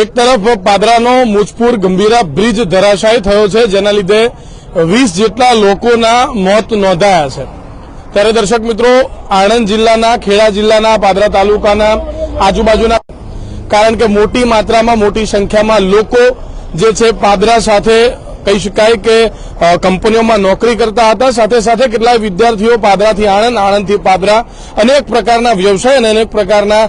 એક તરફ પાદરાનો મુજપુર ગંભીરા બ્રિજ ધરાશાયી થયો છે, જેના લીધે વીસ જેટલા લોકોના મોત નોંધાયા છે. ત્યારે દર્શક મિત્રો, આણંદ જિલ્લાના, ખેડા જિલ્લાના, પાદરા તાલુકાના આજુબાજુના, કારણ કે મોટી માત્રામાં મોટી સંખ્યામાં લોકો જે છે પાદરા સાથે કહી શકાય કે કંપનીઓમાં નોકરી કરતા હતા. સાથે સાથે કેટલાય વિદ્યાર્થીઓ પાદરાથી આણંદ, આણંદથી પાદરા અનેક પ્રકારના વ્યવસાય અને અનેક પ્રકારના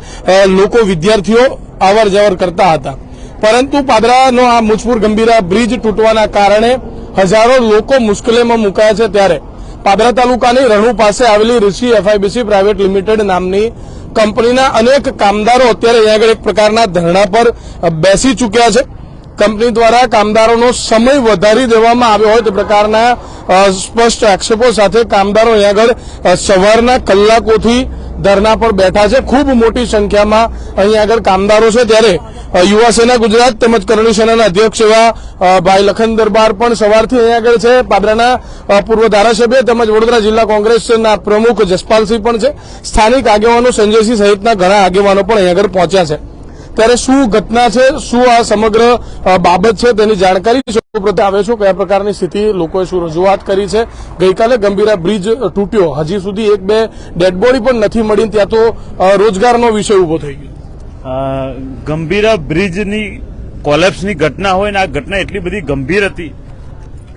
લોકો, વિદ્યાર્થીઓ અવર જવર કરતા હતા. પરંતુ પાદરાનો આ મુજપુર ગંભીરા બ્રિજ તૂટવાના કારણે હજારો લોકો મુશ્કેલીમાં મુકાયા છે ત્યારે પાદરા તાલુકાની રણુ પાસે આવેલી ઋષિ એફઆઈબીસી પ્રાઇવેટ લિમિટેડ નામની કંપનીના અનેક કામદારો અત્યારે અહીંયા આગળ એક પ્રકારના ધરણા પર બેસી ચૂક્યા છે. કંપની દ્વારા કામદારોનો સમય વધારી દેવામાં આવ્યો હોય તે પ્રકારના સ્પષ્ટ આક્ષેપો સાથે કામદારો અહીં આગળ સવારના કલાકોથી ધરના પર બેઠા છે. ખૂબ મોટી સંખ્યામાં અહીં આગળ કામદારો છે. ત્યારે યુવા સેના ગુજરાત તેમજ કરણી સેનાના અધ્યક્ષ એવા ભાઈ લખન દરબાર પણ સવારથી અહીં આગળ છે. પાદરાના પૂર્વ ધારાસભ્ય તેમજ વડોદરા જિલ્લા કોંગ્રેસના પ્રમુખ જસપાલસિંહ પણ છે. સ્થાનિક આગેવાનો સંજયસિંહ સહિતના ઘણા આગેવાનો પણ અહીંયા આગળ પહોંચ્યા છે. ત્યારે શું ઘટના છે, શું આ સમગ્ર બાબત છે તેની જાણકારી સૌપ્રથમ આવે છો, કયા પ્રકારની સ્થિતિ, લોકોએ શું રજૂઆત કરી છે? ગઈકાલે ગંભીરા બ્રિજ તૂટ્યો. હજી સુધી એક બે ડેડબોડી પણ નથી મળી, ત્યાં તો રોજગારનો વિષય ઊભો થઈ ગયો. ગંભીરા બ્રિજની, કોલેપ્સની ઘટના હોય ને આ ઘટના એટલી બધી ગંભીર હતી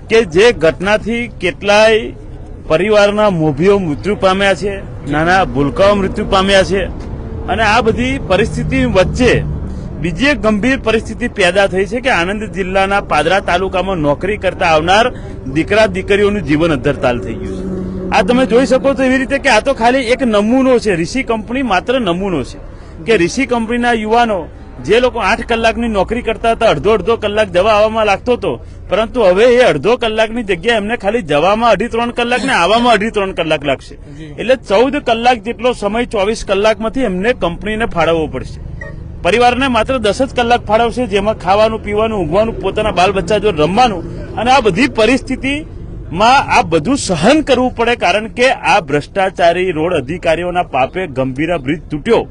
કે જે ઘટનાથી કેટલાય પરિવારના મોભીઓ મૃત્યુ પામ્યા છે, નાના ભૂલકાઓ મૃત્યુ પામ્યા છે. અને આ બધી પરિસ્થિતિ વચ્ચે બીજી એક ગંભીર પરિસ્થિતિ પેદા થઈ છે કે આણંદ જિલ્લાના પાદરા તાલુકામાં નોકરી કરતા આવનાર દીકરા દીકરીઓનું જીવન અધ્ધરતાલ થઈ ગયું છે. આ તમે જોઈ શકો છો એવી રીતે કે આ તો ખાલી એક નમૂનો છે. ઋષિ કંપની માત્ર નમૂનો છે. કે ઋષિ કંપનીના યુવાનો જે લોકો આઠ કલાકની નોકરી કરતા હતા અડધો અડધો કલાક જવા આવવામાં લાગતો હતો. પરંતુ હવે એ અડધો કલાકની જગ્યાએ એમને ખાલી જવામાં અઢી ત્રણ કલાક ને આવવામાં અઢી ત્રણ કલાક લાગશે. એટલે ચૌદ કલાક જેટલો સમય ચોવીસ કલાકમાંથી એમને કંપનીને ફાળવવો પડશે. પરિવારને માત્ર દસ જ કલાક ફાળવશે જેમાં ખાવાનું પીવાનું ઊંઘવાનું પોતાના બાલ બચ્ચા જો રમવાનું અને આ બધી પરિસ્થિતિમાં આ બધું સહન કરવું પડે કારણ કે આ ભ્રષ્ટાચારી રોડ અધિકારીઓના પાપે ગંભીર બ્રિજ તૂટ્યો.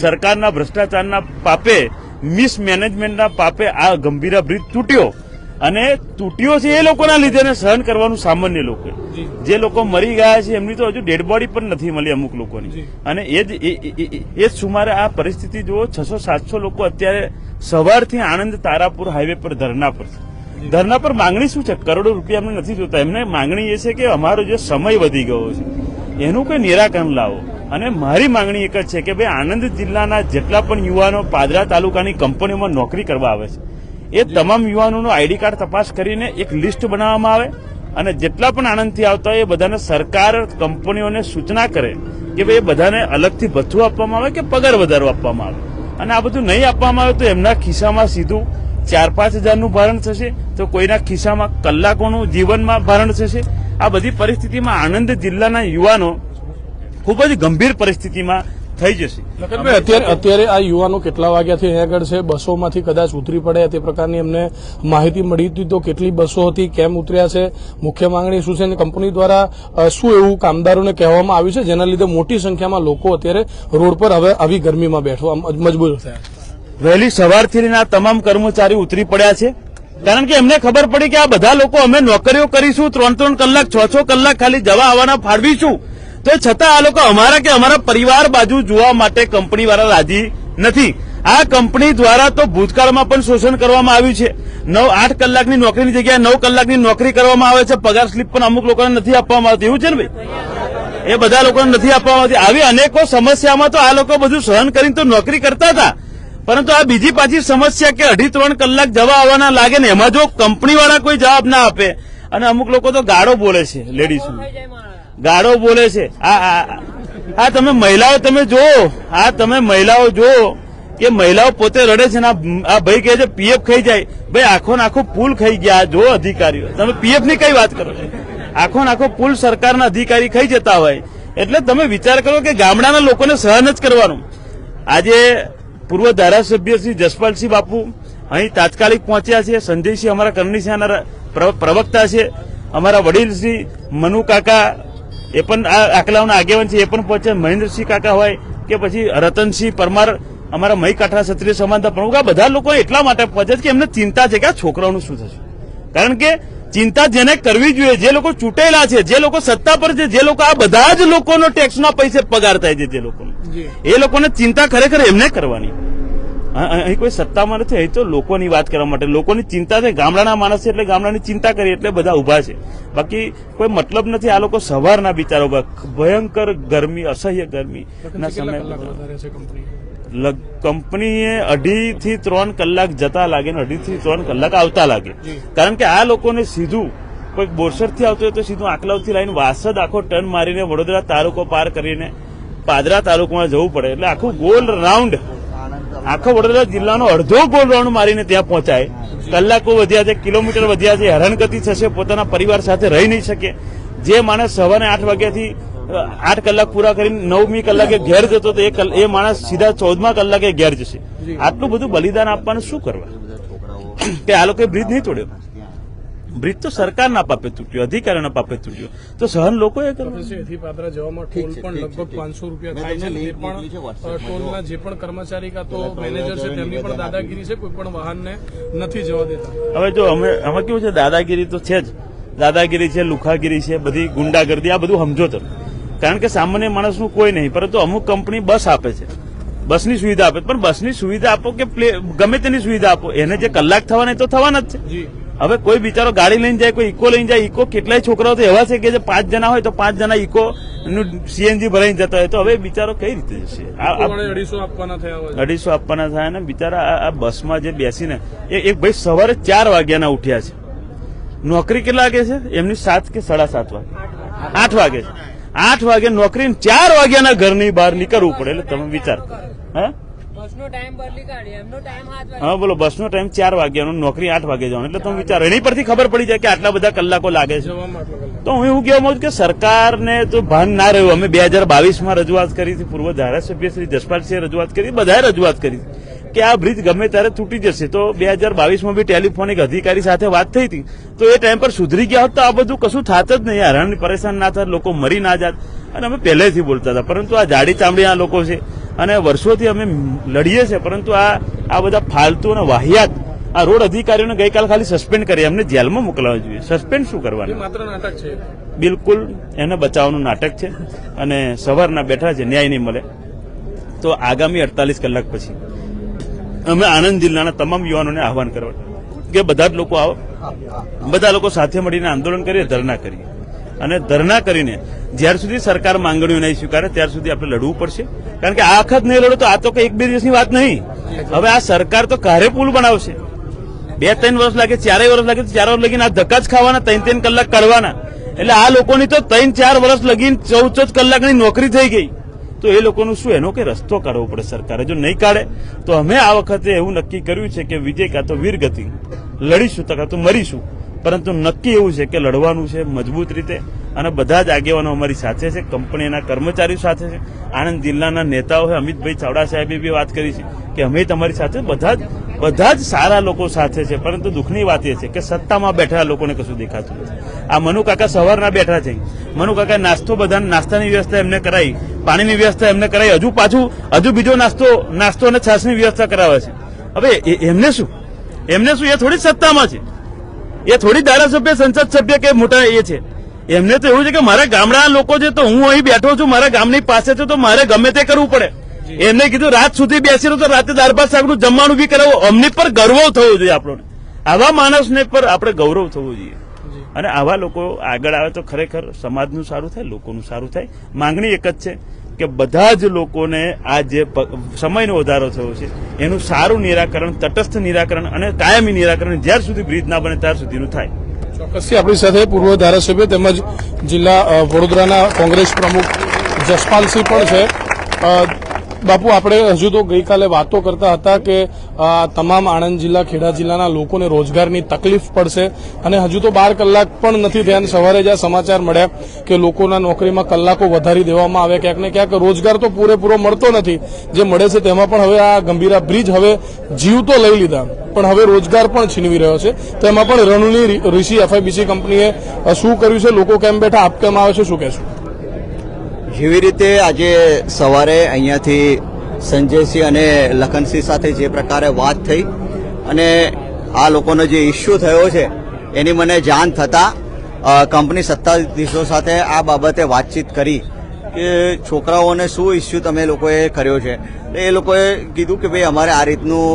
સરકારના ભ્રષ્ટાચારના પાપે મિસમેનેજમેન્ટના પાપે આ ગંભીરા બ્રિજ તૂટ્યો. અને તૂટ્યો છે એ લોકોના લીધે સહન કરવાનું સામાન્ય લોકો. જે. લોકો મરી ગયા છે એમની તો હજુ ડેડ બોડી પણ નથી મળી અમુક લોકોની. અને એ જ એ- જ સુમારે આ પરિસ્થિતિ જુઓ છસો સાતસો લોકો અત્યારે સવારથી આણંદ તારાપુર હાઈવે પર ધરના પર છે. ધરના પર માંગણી શું છે? કરોડો રૂપિયા અમને નથી જોતા. એમને માંગણી એ છે કે અમારો જે સમય વધી ગયો છે એનું કોઈ નિરાકરણ લાવો. અને મારી માંગણી એક જ છે કે ભાઈ આણંદ જિલ્લાના જેટલા પણ યુવાનો પાદરા તાલુકાની કંપનીઓમાં નોકરી કરવા આવે છે એ તમામ યુવાનોનું આઈડી કાર્ડ તપાસ કરીને એક લિસ્ટ બનાવવામાં આવે અને જેટલા પણ આણંદથી આવતા હોય એ બધાને સરકાર કંપનીઓને સૂચના કરે કે ભાઈ એ બધાને અલગથી ભથ્થું આપવામાં આવે કે પગાર વધારો આપવામાં આવે. અને આ બધું નહીં આપવામાં આવે તો એમના ખિસ્સામાં સીધું ચાર પાંચ હજારનું ભારણ થશે તો કોઈના ખિસ્સામાં કલાકોનું જીવનમાં ભારણ થશે. આ બધી પરિસ્થિતિમાં આણંદ જિલ્લાના યુવાનો ખૂબ જ ગંભીર પરિસ્થિતિમાં થઈ જશે. અત્યારે અત્યારે આ યુવાનો કેટલા વાગ્યાથી અહીંયા આગળ છે? બસોમાંથી કદાચ ઉતરી પડે તે પ્રકારની એમને માહિતી મળી હતી તો કેટલી બસો હતી કેમ ઉતર્યા છે? મુખ્ય માંગણી શું છે? અને કંપની દ્વારા શું એવું કામદારોને કહેવામાં આવ્યું છે? જેના લીધે મોટી સંખ્યામાં લોકો અત્યારે રોડ પર હવે આવી ગરમીમાં બેઠવા મજબૂર થયા. વહેલી સવારથી લઈને આ તમામ કર્મચારી ઉતરી પડ્યા છે. કારણ કે એમને ખબર પડી કે આ બધા લોકો અમે નોકરીઓ કરીશું ત્રણ ત્રણ કલાક છ છ કલાક ખાલી જવા આવવાના ફાળવીશું. તો છતાં આ લોકો અમારા કે અમારા પરિવાર બાજુ જોવા માટે કંપની વાળા રાજી નથી. આ કંપની દ્વારા તો ભૂતકાળમાં પણ શોષણ કરવામાં આવ્યું છે. નવ, આઠ કલાકની નોકરીની જગ્યાએ નવ કલાકની નોકરી કરવામાં આવે છે. પગાર સ્લીપ પણ અમુક લોકોને નથી આપવામાં આવતી. એવું છે ને ભાઈ? એ બધા લોકોને નથી આપવામાં આવતી. આવી અનેકો સમસ્યામાં તો આ લોકો બધું સહન કરીને તો નોકરી કરતા હતા. પરંતુ આ બીજી પાછી સમસ્યા કે અઢી, ત્રણ કલાક જવા આવવાના લાગે ને, એમાં જો કંપની વાળા કોઈ જવાબ ના આપે, અને અમુક લોકો તો ગાળો બોલે છે લેડીઝ ગાળો બોલે છે. આ, આ- તમે મહિલાઓ, તમે જુઓ. આ તમે મહિલાઓ જુઓ કે મહિલાઓ પોતે રડે છે ને આ ભાઈ કહે છે, પીએફ ખાઈ જાય. ભાઈ આખો આખો પુલ ખાઈ ગયા. જો અધિકારીઓ. તમે પીએફની કઈ વાત કરો આખો આખો પુલ સરકારના અધિકારી ખાઈ જતા હોય. એટલે તમે વિચાર કરો કે ગામડાના લોકોને સહન જ કરવાનું. આજે પૂર્વ ધારાસભ્ય શ્રી જસપાલસિંહ બાપુ અહીં તાત્કાલિક પહોંચ્યા છે. સંજયસિંહ અમારા કરણી સેનાના પ્ર- પ્રવક્તા છે. અમારા વડીલ શ્રી મનુ કાકા એ પણ આ આકલાઓના આગેવાન છે એ પણ પહોંચ્યા મહેન્દ્રસિંહ કાકા હોય કે પછી રતનસિંહ પરમાર અમારા મહી કાઠા ક્ષત્રિય સમાનતા પ્રમુખ આ બધા લોકો એટલા માટે પહોંચે છે કે એમને ચિંતા છે કે આ છોકરાઓનું શું થશે. કારણ કે ચિંતા જેને કરવી જોઈએ જે લોકો ચૂંટેલા છે જે લોકો સત્તા પર છે જે લોકો આ બધા જ લોકોનો ટેક્સના પૈસે પગાર થાય છે જે લોકોનો. એ લોકોને ચિંતા ખરેખર એમને કરવાની. અહીં કોઈ સત્તામાં નથી અહીં તો લોકોની વાત કરવા માટે. લોકોની ચિંતા છે. ગામડાના માણસ છે એટલે ગામડાની ચિંતા કરી એટલે બધા ઊભા છે. બાકી કોઈ મતલબ નથી આ લોકો સવારના બિચારો. ભયંકર ગરમી અસહ્ય ગરમી ના સમય. કંપનીએ અઢી થી ત્રણ કલાક જતા લાગે ને અઢી થી ત્રણ કલાક આવતા લાગે. કારણ કે આ લોકોને સીધું કોઈ બોરસરથી આવતું હોય તો સીધું આકલાવથી લઈને વાસદ આખો ટર્ન મારીને વડોદરા તાલુકો પાર કરીને પાદરા તાલુકામાં જવું પડે. એટલે આખું ગોલ રાઉન્ડ આખો વડોદરા જિલ્લાનો અડધો ગોલ રાઉન્ડ મારીને ત્યાં પહોંચાય. કલાકો વધ્યા છે, કિલોમીટર વધ્યા છે, હેરાનગતિ થશે, પોતાના પરિવાર સાથે રહી નહીં શકે. જે માણસ સવારે આઠ વાગ્યાથી આઠ કલાક પૂરા કરીને નવમી કલાકે ઘેર જતો તો એ એ માણસ સીધા ચૌદમા કલાકે ઘેર જશે. આટલું બધું બલિદાન આપવાનું શું કરવા? કે આ લોકોએ બ્રિજ નહીં તોડ્યો? બ્રિજ તો સરકારના પાપે તૂટ્યો અધિકારીના પાપે તૂટ્યો. તો સહન લોકોએ કરવું. છે પાદરા જવામાં ટોલ પણ લગભગ પાંચસો રૂપિયા થાય છે તે પણ ટોલના જે પણ કર્મચારી કાં તો મેનેજર છે તેમની પણ દાદાગીરી છે કોઈ પણ વાહનને નથી જવા દેતા. હવે જો અમે આમાં કેવું છે દાદાગીરી તો છે જ. દાદાગીરી છે લુખાગીરી છે બધી ગુંડાગર્દી આ બધું સમજો તમે. કારણ કે સામાન્ય માણસનું કોઈ નહીં પરંતુ અમુક કંપની બસ આપે છે. બસની સુવિધા આપે પણ બસની સુવિધા આપો કે પ્લે- ગમે તેની સુવિધા આપો એને જે કલાક થવાના તો થવાના જ છે. જી. હવે કોઈ બિચારો ગાડી લઈને જાય કોઈ ઇકો લઈને જાય ઇકો કેટલાય છોકરાઓ તો એવા છે કે જે પાંચ જણા હોય તો પાંચ જણા ઇકો નું સીએનજી ભરાઈને જતા હોય. તો હવે બિચારો કઈ રીતે જશે? અઢીસો આપવાના થયા અઢીસો આપવાના થાય ને બિચારા આ- બસમાં જે બેસીને એ એક ભાઈ સવારે ચાર વાગ્યાના ઉઠ્યા છે. નોકરી કેટલા વાગે છે? એમની સાત કે સાડા સાત વાગે. આઠ વાગે છે. આઠ વાગે નોકરી ચાર વાગ્યાના ઘરની બહાર નીકળવું પડે એટલે તમે વિચાર. હા? હા બોલો બસનો ટાઈમ ચાર વાગ્યાનો નોકરી આઠ વાગે જવાનું. એટલે તમે વિચારો એની પરથી ખબર પડી જાય કે આટલા બધા કલાકો લાગે છે. તો હું એવું કહેવા માંગુ કે સરકારને તો ભાન ના રહ્યું અમે બે હજાર બાવીસમાં રજૂઆત કરી હતી પૂર્વ ધારાસભ્ય શ્રી જસપાલસિંહે રજૂઆત કરી બધાએ રજૂઆત કરી કે આ બ્રિજ ગમે ત્યારે તૂટી જશે. તો બે હજાર બાવીસમાં બી ટેલિફોનિક અધિકારી સાથે વાત થઈ હતી. તો એ ટાઈમ પર સુધરી ગયા હોત તો આ બધું કશું થાત જ નહીં. હેરાન પરેશાન ના થાત લોકો મરી ના જાત. અને અમે પહેલેથી બોલતા હતા. પરંતુ આ જાડી ચામડી આ લોકો છે. અને વર્ષોથી અમે લડીએ છીએ પરંતુ આ આ બધા ફાલતુ અને વાહિયાત આ રોડ અધિકારીઓને ગઈકાલ ખાલી સસ્પેન્ડ કરી એમને જેલમાં મોકલવા જોઈએ. સસ્પેન્ડ શું કરવાનું? માત્ર નાટક છે. બિલકુલ એને બચાવવાનું નાટક છે અને સવારના બેઠા છે ન્યાય નહીં મળે તો આગામી અડતાલીસ કલાક પછી અમે આણંદ જિલ્લાના તમામ યુવાનોને આહવાન કરવા. કે બધા જ લોકો આવો. બધા લોકો સાથે મળીને આંદોલન કરીએ ધરણા કરીએ. અને ધરણા કરીને જ્યાર સુધી સરકાર માંગણીઓ નહીં સ્વીકારે, ત્યાર સુધી આપણે લડવું પડશે. કારણ કે આ વખત નહીં લડો તો આ તો એક બે દિવસની વાત નહીં. હવે આ સરકાર તો કારે પુલ બનાવશે. બે ત્રણ વર્ષ લાગે, ચારેય વર્ષ લાગે ચાર વર્ષ લગીને આ ધક્કા જ ખાવાના, ત્રણ ત્રણ કલાક કરવાના. એટલે આ લોકોની તો ત્રણ ચાર વર્ષ લગીને ચૌદ ચૌદ કલાકની નોકરી થઈ ગઈ. તો એ લોકોનું શું, એનો કે રસ્તો કાઢવો પડે સરકારે? જો નહીં કાઢે, તો અમે આ વખતે એવું નક્કી કર્યું છે કે વિજય કાં તો વીરગતિ. લડીશું તો કાં તો મરીશું. પરંતુ નક્કી એવું છે કે લડવાનું છે મજબૂત રીતે અને બધા જ આગેવાનો અમારી સાથે છે કંપનીના કર્મચારીઓ સાથે છે. આણંદ જિલ્લાના નેતાઓ અમિતભાઈ ચાવડા સાહેબે બી વાત કરી છે કે અમે તમારી સાથે બધા જ બધા જ સારા લોકો સાથે છે, પરંતુ દુઃખની વાત એ છે કે સત્તામાં બેઠેલા લોકોને કશું દેખાતું નથી. આ મનુ કાકા સવારના બેઠા છે. મનુ કાકા નાસ્તો બધાને, નાસ્તાની વ્યવસ્થા એમને કરાવી પાણીની વ્યવસ્થા એમને કરાવી હજુ પાછું, હજુ બીજો નાસ્તો નાસ્તો અને છાસની વ્યવસ્થા કરાવે છે. હવે એમને શું? એમને શું? એ થોડી સત્તામાં છે. એ થોડી ધારાસભ્ય સંસદ સભ્ય કે મોટા એ છે. એમને તો એવું છે કે મારા ગામડા લોકો છે તો હું અહીં બેઠો છું મારા ગામની પાસે છે તો મારે ગમે તે કરવું પડે. એમને કીધું રાત સુધી બેસી તો રાતે દાળ સાહેબનું જમવાનું બી કરાવો. અમને પર ગર્વ થવો જોઈએ આપણને આવા માણસને પર આપણે ગૌરવ થવું જોઈએ. અને આવા લોકો આગળ આવે તો ખરેખર સમાજનું સારું થાય લોકોનું સારું થાય. માંગણી એક જ છે. કે બધા જ લોકોને આ જે સમયનો વધારો થયો છે, એનું સારું નિરાકરણ, તટસ્થ નિરાકરણ અને કાયમી નિરાકરણ જ્યાર સુધી બ્રિજ ના બને ત્યાર સુધીનું થાય. ચોક્કસથી આપણી સાથે પૂર્વ ધારાસભ્ય તેમજ જિલ્લા વડોદરાના કોંગ્રેસ પ્રમુખ જસપાલસિંહ પણ છે. બાપુ, આપણે હજુ તો ગઈકાલે વાતો કરતા હતા કે તમામ આણંદ જિલ્લા, ખેડા જિલ્લાના લોકોને રોજગારની તકલીફ પડશે અને હજુ તો બાર કલાક પણ નથી થયા સવારે જ્યાં સમાચાર મળ્યા કે લોકોના નોકરીમાં કલાકો વધારી દેવામાં આવે ક્યાંક ને ક્યાંક રોજગાર તો પૂરેપૂરો મળતો નથી. જે મળે છે તેમાં પણ હવે આ ગંભીરા બ્રિજ હવે જીવ તો લઈ લીધા, પણ હવે રોજગાર પણ છીનવી રહ્યો છે. તેમાં પણ રણુની ઋષિ એફઆઈબીસી કંપનીએ શું કર્યું છે? લોકો કેમ બેઠા? આપવામાં આવે છે? શું કહેશું? જેવી રીતે આજે સવારે અહીંયાથી સંજયસિંહ અને લખનસિંહ સાથે જે પ્રકારે વાત થઈ અને આ લોકોનો જે ઇસ્યુ થયો છે, એની મને જાણ થતાં કંપની સત્તાધીશો સાથે આ બાબતે વાતચીત કરી કે છોકરાઓને શું ઇસ્યુ તમે લોકોએ કર્યો છે. એ લોકોએ કીધું કે ભાઈ અમારે આ રીતનું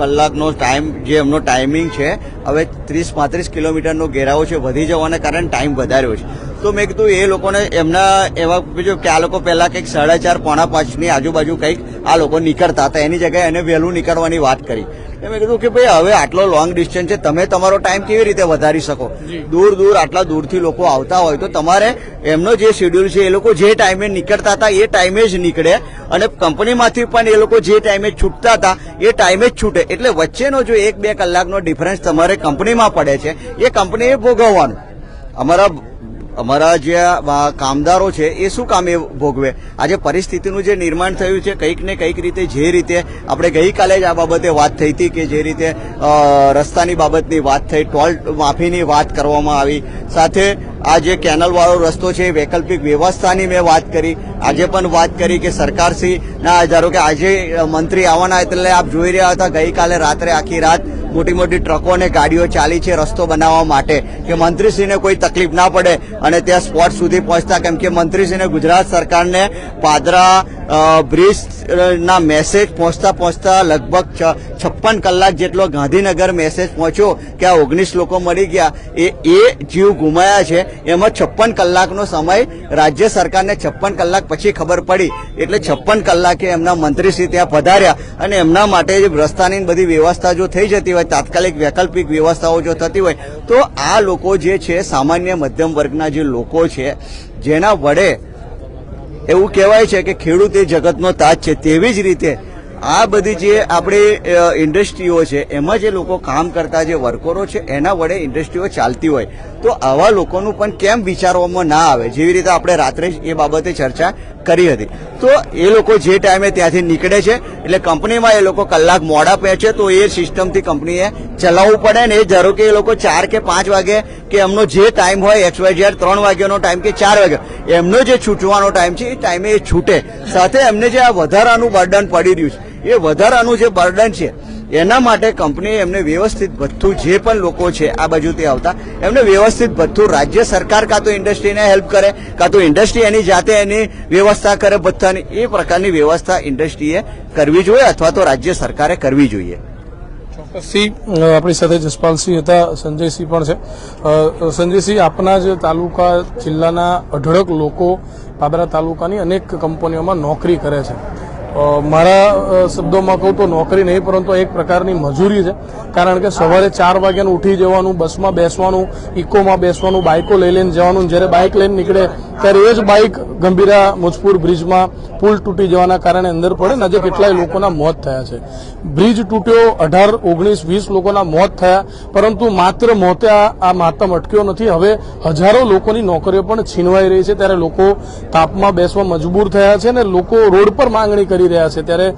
કલાકનો ટાઈમ, જે એમનો ટાઈમિંગ છે, હવે ત્રીસ પાંત્રીસ કિલોમીટરનો ઘેરાવો છે, વધી જવાના કારણે ટાઈમ વધાર્યો છે. તો મેં કીધું એ લોકોને એમના એવા બીજું કે આ લોકો પહેલા કંઈક સાડા ચાર પોણા પાંચની આજુબાજુ કંઈક આ લોકો નીકળતા હતા. એની જગ્યાએ એને વહેલું નીકળવાની વાત કરી. તો મેં કીધું કે ભાઈ હવે આટલો લોંગ ડિસ્ટન્સ છે તમે તમારો ટાઈમ કેવી રીતે વધારી શકો? દૂર દૂર આટલા દૂરથી લોકો આવતા હોય તો તમારે એમનો જે શેડ્યુલ છે એ લોકો જે ટાઈમે નીકળતા હતા એ ટાઈમે જ નીકળે. અને કંપનીમાંથી પણ એ લોકો જે ટાઈમે છૂટતા હતા એ ટાઈમે જ છૂટે. એટલે વચ્ચેનો જો એક બે કલાકનો ડિફરન્સ તમારે કંપનીમાં પડે છે એ કંપનીએ ભોગવવાનું. અમારા અમારા જે કામદારો છે, એ શું કામે ભોગવે? આજે પરિસ્થિતિનું જે નિર્માણ થયું છે, કંઈક ને કંઈક રીતે જે રીતે આપણે ગઈકાલે જ આ બાબતે વાત થઈ હતી કે જે રીતે રસ્તાની બાબતની વાત થઈ, ટોલ માફીની વાત કરવામાં આવી. સાથે આ જે કેનલવાળો રસ્તો છે એ વૈકલ્પિક વ્યવસ્થાની મેં વાત કરી. આજે પણ વાત કરી કે સરકારશ્રી, ના, ધારો કે આજે મંત્રી આવવાના એટલે આપ જોઈ રહ્યા હતા, ગઈકાલે રાત્રે આખી રાત મોટી મોટી ટ્રકો અને ગાડીઓ ચાલી છે રસ્તો બનાવવા માટે કે મંત્રીશ્રીને કોઈ તકલીફ ના પડે અને ત્યાં સ્પોટ સુધી પહોંચતા કેમ કે મંત્રીશ્રીને ગુજરાત સરકારને પાદરા અ, બ્રિજ ના મેસેજ પહોંચતા પહોંચતા લગભગ છપ્પન કલાક જેટલો ગાંધીનગર મેસેજ પહોંચ્યો કે આ ઓગણીસ લોકો મળી ગયા. એ એ જીવ ગુમાયા છે. એમાં છપ્પન કલાકનો સમય રાજ્ય સરકારને છપ્પન કલાક પછી ખબર પડી. એટલે છપ્પન કલાકે એમના મંત્રીશ્રી ત્યાં પધાર્યા અને એમના માટે રસ્તાની બધી વ્યવસ્થા જો થઈ જતી હોય તાત્કાલિક વૈકલ્પિક વ્યવસ્થાઓ જો થતી હોય, તો આ લોકો જે છે, સામાન્ય મધ્યમ વર્ગના જે લોકો છે, જેના વડે એવું કહેવાય છે કે ખેડૂત એ જગતનો તાજ છે, તેવી જ રીતે આ બધી જે આપણી ઇન્ડસ્ટ્રીઓ છે, એમાં જે લોકો કામ કરતા જે વર્કરો છે, એના વડે ઇન્ડસ્ટ્રીઓ ચાલતી હોય. તો આવા લોકોનું પણ કેમ વિચારવામાં ના આવે? જેવી રીતે આપણે રાત્રે એ બાબતે ચર્ચા કરી હતી. તો એ લોકો જે ટાઈમે ત્યાંથી નીકળે છે, એટલે કંપનીમાં એ લોકો કલાક મોડા પહોંચે તો એ સિસ્ટમથી કંપનીએ ચલાવવું પડે ને એ ધારો કે એ લોકો ચાર કે પાંચ વાગે કે એમનો જે ટાઈમ હોય, એક્સ વાય ઝેડ ત્રણ વાગ્યાનો ટાઈમ કે ચાર વાગ્યો, એમનો જે છૂટવાનો ટાઈમ છે એ ટાઈમે એ છૂટે. સાથે એમને જે આ વધારાનું બર્ડન પડી રહ્યું છે. એ વધારાનું જે બર્ડન છે એના માટે કંપનીએ એમને વ્યવસ્થિત ભથ્થું જે પણ લોકો છે આ બાજુથી આવતા, એમને વ્યવસ્થિત ભથ્થું રાજ્ય સરકાર કાં તો ઇન્ડસ્ટ્રીને હેલ્પ કરે, કાં તો ઇન્ડસ્ટ્રી એની જાતે એની વ્યવસ્થા કરે ભથ્થાની, એ પ્રકારની વ્યવસ્થા ઇન્ડસ્ટ્રીએ કરવી જોઈએ અથવા તો રાજ્ય સરકારે કરવી જોઈએ. ચોક્કસથી આપણી સાથે જસપાલસિંહ હતા, સંજયસિંહ પણ છે. સંજયસિંહ, આપના જ તાલુકા જિલ્લાના અઢળક લોકો બાબરા તાલુકાની અનેક કંપનીઓમાં નોકરી કરે છે. મારા શબ્દોમાં કહું તો નોકરી નહીં, પરંતુ એક પ્રકારની મજૂરી છે. કારણ કે સવારે ચાર વાગ્યાનું ઉઠી જવાનું, બસમાં બેસવાનું, ઇકોમાં બેસવાનું બાઇકો લઈ લઈને જવાનું જ્યારે બાઇક લઈને નીકળે ત્યારે એ જ બાઇક ગંભીરા મોજપુર બ્રિજમાં પુલ તૂટી જવાના કારણે અંદર પડે ને આજે કેટલાય લોકોના મોત થયા છે. બ્રિજ તૂટ્યો, અઢાર, ઓગણીસ, વીસ લોકોના મોત થયા, પરંતુ માત્ર મોતે આ માતમ અટક્યો નથી. હવે હજારો લોકોની નોકરીઓ પણ છીનવાઈ રહી છે. ત્યારે લોકો તાપમાં બેસવા મજબૂર થયા છે અને લોકો રોડ પર માંગણી કરી રહ્યા છે. ત્યારે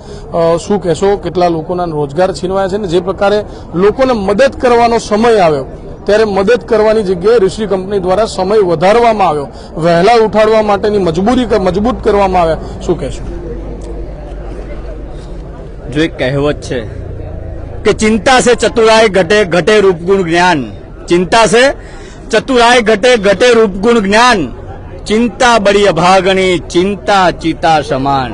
શું કહેશો? કેટલા લોકોના રોજગાર છીનવાયા છે ને જે પ્રકારે લોકોને મદદ કરવાનો સમય આવ્યો. ત્યારે મદદ કરવાની જગ્યાએ ઋષિ કંપની દ્વારા સમય વધારવામાં આવ્યો. વહેલા ઉઠાડવા માટેની મજબૂરી મજબૂત કરવામાં આવ્યા. શું કહેશો? જો એક કહેવત છે કે ચિંતા છે ચતુરાય ઘટે ઘટે રૂપગુણ જ્ઞાન. ચિંતા છે ચતુરાય ઘટે ઘટે રૂપગુણ જ્ઞાન. ચિંતા બળી અભાગણી ચિંતા ચિતા સમાન.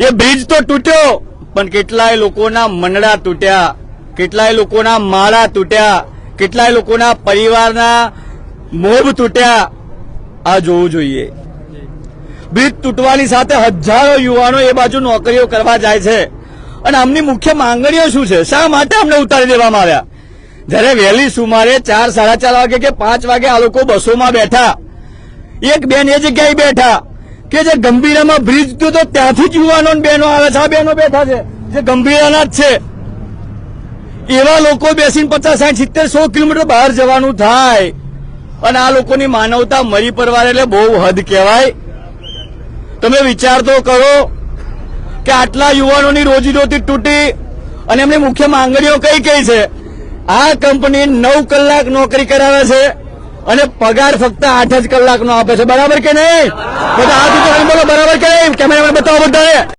એ બ્રિજ તો તૂટ્યો, પણ કેટલાય લોકોના મનડા તૂટ્યા, કેટલાય લોકોના માળા તૂટ્યા કેટલાય લોકોના પરિવારના મોભ તૂટ્યા. આ જોવું જોઈએ. બ્રિજ તૂટવાની સાથે હજારો યુવાનો એ બાજુ નોકરીઓ કરવા જાય છે. અને આમની મુખ્ય માંગણીઓ શું છે? શા માટે અમને ઉતારી દેવામાં આવ્યા? જ્યારે વહેલી સુમારે ચાર, સાડા ચાર વાગે કે પાંચ વાગે આ લોકો બસોમાં બેઠા. એક બેન એ જગ્યાએ બેઠા કે જે ગંભીરામાં બ્રિજ તો ત્યાંથી જ યુવાનો બહેનો આવે છે. આ બહેનો બેઠા છે. જે ગંભીરાના જ છે. એવા લોકો બેસીને પચાસ, સાઠ, સિત્તેર, સો કિલોમીટર બહાર જવાનું થાય. અને આ લોકોની માનવતા મરી પરવારે એટલે બહુ હદ કહેવાય. તમે વિચાર તો કરો કે આટલા યુવાનોની રોજીરોટી તૂટી અને એમની મુખ્ય માંગણીઓ કઈ કઈ છે? આ કંપની નવ કલાક નોકરી કરાવે છે અને પગાર ફક્ત આઠ જ કલાકનો આપે છે. બરાબર કે નહીં? બધા હાથ બોલો, બરાબર કે નહીં? કેમેરામેન બતાવો બધાએ.